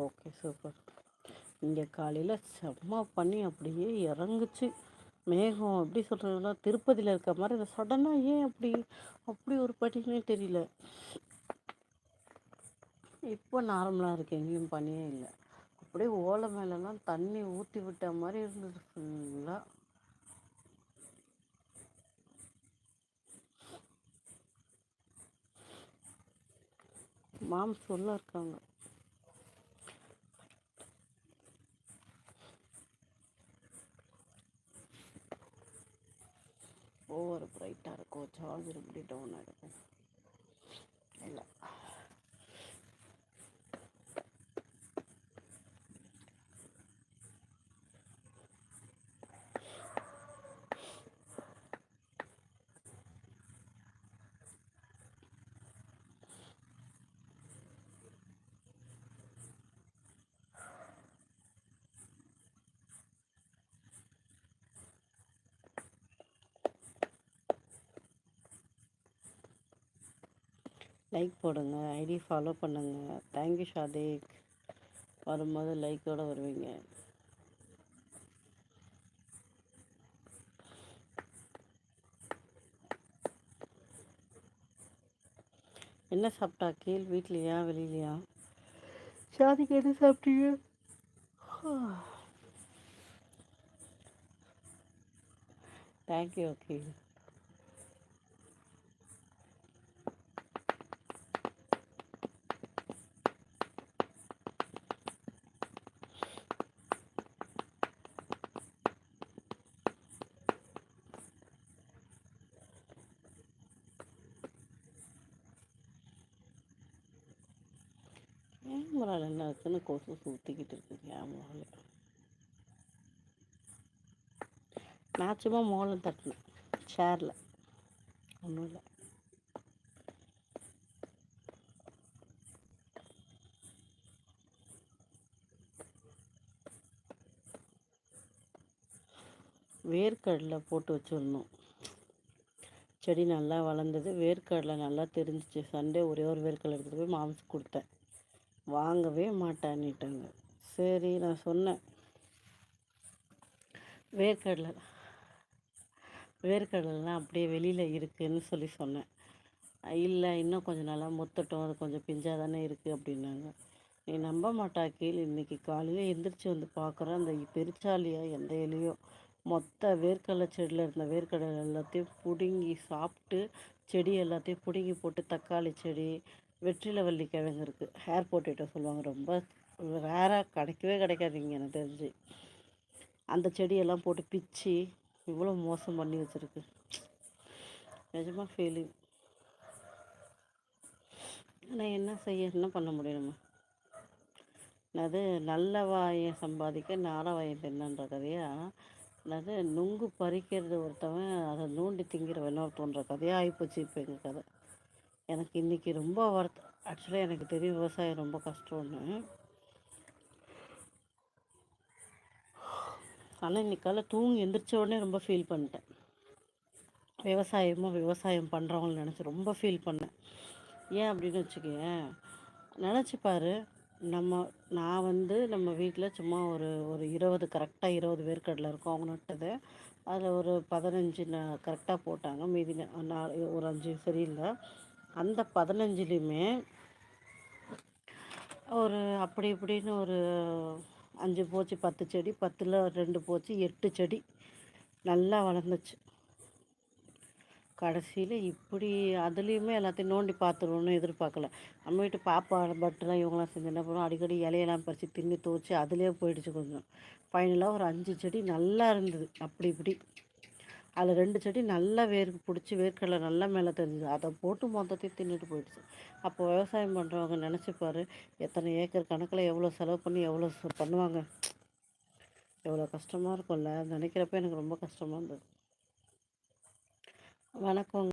Okay super இங்கே காலையில் செம்ம பண்ணி அப்படியே இறங்குச்சு. மேகம் எப்படி சொல்கிறதுனா திருப்பதியில் இருக்க மாதிரி இந்த சடனாக ஏன் அப்படி அப்படி ஒரு படினே தெரியல. இப்போ நார்மலாக இருக்குது எங்கேயும் பனியே இல்லை. அப்படியே ஓலை மேலெலாம் தண்ணி ஊற்றி விட்ட மாதிரி இருந்தது ஃபுல்லாக மாம் சொல்ல இருக்காங்க. ஓவர் பிரைட்டாக இருக்கும் சார்ஜர் இப்படி டவுன் ஆகிடும் இல்லை. லைக் போடுங்க ஐடி ஃபாலோ பண்ணுங்கள் தேங்க்யூ ஷாதேக் வரும்போது லைக்கோடு வருவீங்க. என்ன சாப்பிட்டா? கீழ் வீட்லையா வெளியிலையா? ஷாதிக்கு என்ன சாப்பிட்டீங்க? தேங்க்யூ ஓகே கேமராவில் என்ன இருக்குன்னு கொசு சுற்றிக்கிட்டு இருக்கு கேமராவில் நான் சும்மா மோளம் தட்டினேன் சேரில் ஒன்றும் இல்லை. வேர்க்கடலை போட்டு வச்சிடணும். செடி நல்லா வளர்ந்தது வேர்க்கடலை நல்லா தெரிஞ்சிச்சு. சண்டே ஒரே ஒரு வேர்க்கடலை எடுத்துகிட்டு போய் மாமிசு கொடுத்தேன். வாங்கவே மாட்டேன்னுட்டாங்க. சரி நான் சொன்னேன். வேர்க்கடலை வேர்க்கடலைலாம் அப்படியே வெளியில் இருக்குதுன்னு சொல்லி சொன்னேன். இல்லை இன்னும் கொஞ்சம் நாளாக முத்தட்டும் அது கொஞ்சம் பிஞ்சாக தானே இருக்குது அப்படின்னாங்க. நீ நம்ப மாட்டா கீழ் இன்றைக்கி காலையில் எந்திரிச்சு வந்து பார்க்குறேன் அந்த பெருச்சாலியாக எந்த இலையோ மொத்த வேர்க்கடலை செடியில் இருந்த வேர்க்கடலை எல்லாத்தையும் பிடுங்கி சாப்பிட்டு செடி எல்லாத்தையும் பிடுங்கி போட்டு தக்காளி செடி வெற்றிலவல்லி கிழங்கு இருக்குது ஹேர் போட்டேட்டோ சொல்லுவாங்க. ரொம்ப ரேராக கிடைக்கவே கிடைக்காதுங்க எனக்கு தெரிஞ்சு. அந்த செடியெல்லாம் போட்டு பிச்சு இவ்வளோ மோசம் பண்ணி வச்சுருக்கு. நிஜமாக ஃபீலிங் ஆனால் என்ன செய்ய என்ன பண்ண முடியும் அது நல்ல வாயை சம்பாதிக்க நார வாயை தின்னன்ற கதையாக அதாவது நுங்கு பறிக்கிறது ஒருத்தவன் அதை நோண்டி திங்கிற இன்னொருத்தன்ற கதையாக ஆகிப்போச்சு இப்போ எங்கள் கதை. எனக்கு இன்றைக்கி ரொம்ப வருத்த ஆக்சுவலாக எனக்கு தெரியும் விவசாயம் ரொம்ப கஷ்டம்னு. ஆனால் இன்றைக்கி காலை தூங்கி எந்திரிச்ச உடனே ரொம்ப ஃபீல் பண்ணிட்டேன். விவசாயமாக விவசாயம் பண்ணுறவங்கள நினச்சி ரொம்ப ஃபீல் பண்ணேன். ஏன் அப்படின்னு வச்சுக்கேன் நினச்சிப்பாரு நம்ம நான் வந்து நம்ம வீட்டில் சும்மா ஒரு ஒரு இருபது கரெக்டாக இருபது வேர்க்கடலை இருக்கும். அவங்க நட்டது அதில் ஒரு பதினஞ்சு கரெக்டாக போட்டாங்க. மீதி நாலு ஒரு அஞ்சு சரியில்லை. அந்த பதினஞ்சுலேயுமே ஒரு அப்படி இப்படின்னு ஒரு அஞ்சு போச்சு பத்து செடி பத்தில் ரெண்டு போச்சு எட்டு செடி நல்லா வளர்ந்துச்சு. கடைசியில் இப்படி அதுலேயுமே எல்லாத்தையும் நோண்டி பார்த்துருவோன்னு எதிர்பார்க்கல. நம்ம வீட்டு பாப்பா பட்டுலாம் இவங்களாம் செஞ்சு என்ன பண்ணுவோம்? அடிக்கடி இலையெல்லாம் பறித்து தின்னு துவச்சி அதுலேயே போயிடுச்சு கொஞ்சம். ஃபைனலாக ஒரு அஞ்சு செடி நல்லா இருந்தது. அப்படி இப்படி. அதில் ரெண்டு செடி நல்லா வேர் பிடிச்சி வேர்க்கடலை நல்லா மேலே தெரிஞ்சுது. அதை போட்டு மொத்தத்தையும் தின்னுட்டு போயிடுச்சு. அப்போ விவசாயம் பண்ணுறவங்க நினச்சிப்பார் எத்தனை ஏக்கர் கணக்கில் எவ்வளோ செலவு பண்ணி எவ்வளோ பண்ணுவாங்க? எவ்வளோ கஷ்டமாக இருக்கும்ல. நினைக்கிறப்ப எனக்கு ரொம்ப கஷ்டமாக இருந்தது. வணக்கம்